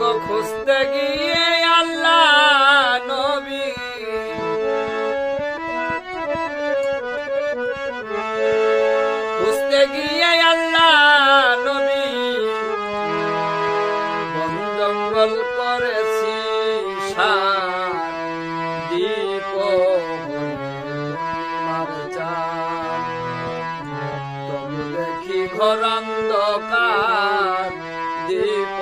গো খুঁজতে গিয়ে আল্লাহ নবী। খুঁজতে গিয়ে আল্লাহ নবী। বন জঙ্গল করেছি দীপ ঘর অন্ধকার দীপ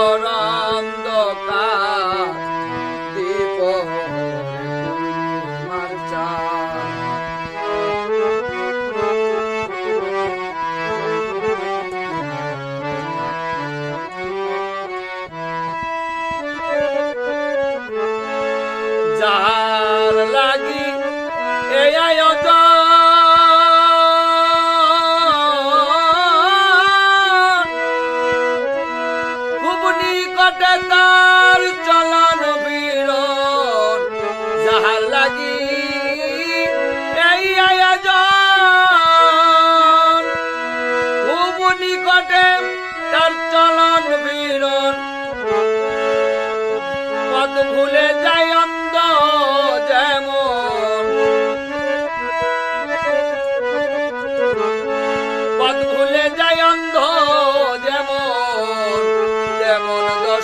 অন্ধকার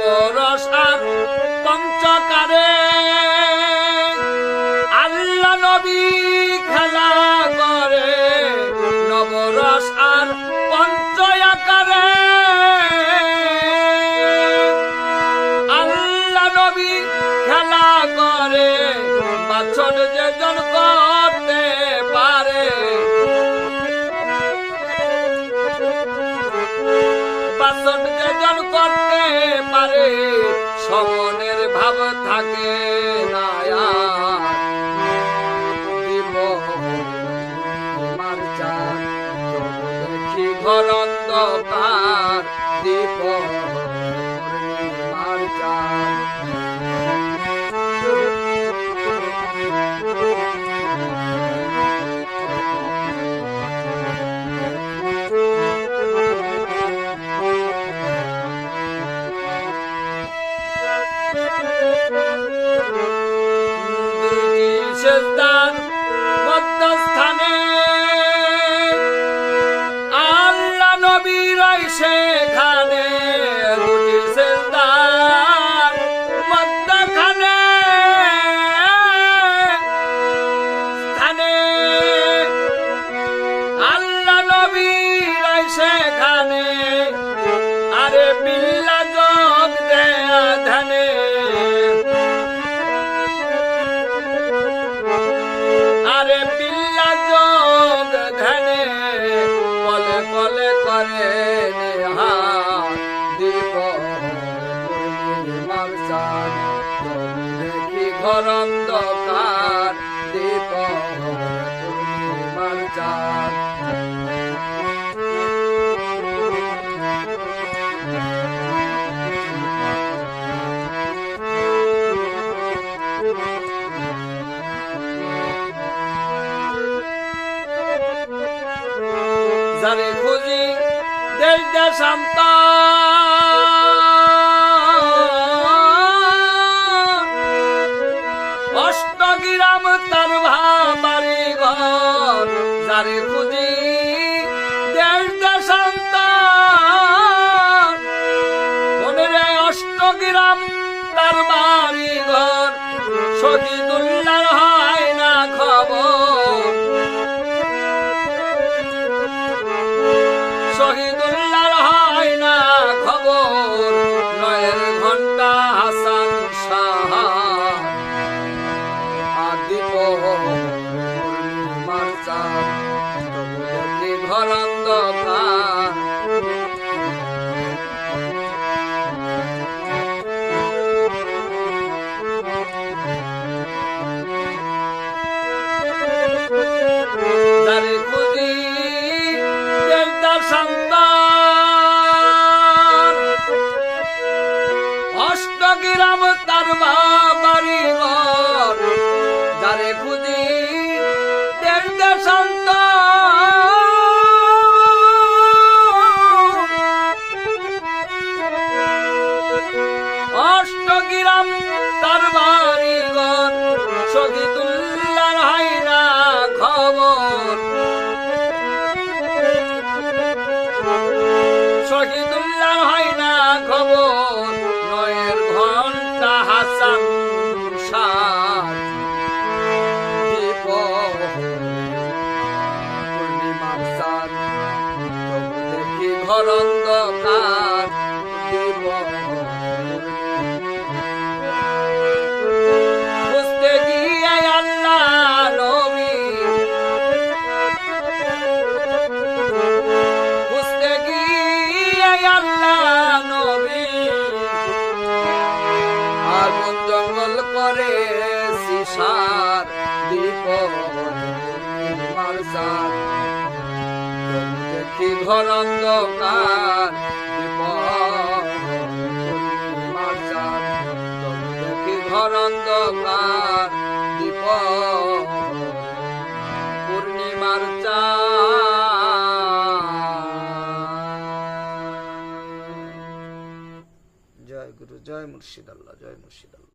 নবরস আর পঞ্চকারে। আল্লাহ নবী খেলা করে নবরস আর পঞ্চয়াকারে। বাসন যেজন করতে পারে? সমনের ভাব থাকে না তবু দেখি ঘর অন্ধকার। দীপ স্থানে আল্লাহ নবী সেখানে। আরে বিল্লা যোগ দেয়া ধানে আরে বিল্লা যোগ ধ্যানে। পলে পলে করে নেহা দীপ অন্ধকার। দীপ পূর্ণিমার চাঁদ যারে খুঁজি দেশ দেশান্ত তারে খুঁজি দেশ মনে অষ্টগ্রাম তার বাড়ি ঘর সজী ঘর অন্ধকার বুঝতে গিয়ে আল্লাহ আল্লাহ নবী। আগুন জঙ্গল করে সিসার দীপ দেখি ঘর অন্ধকার ঘর দীপ পূর্ণিমার জয় গুরু জয় মুর্শিদ আল্লাহ জয়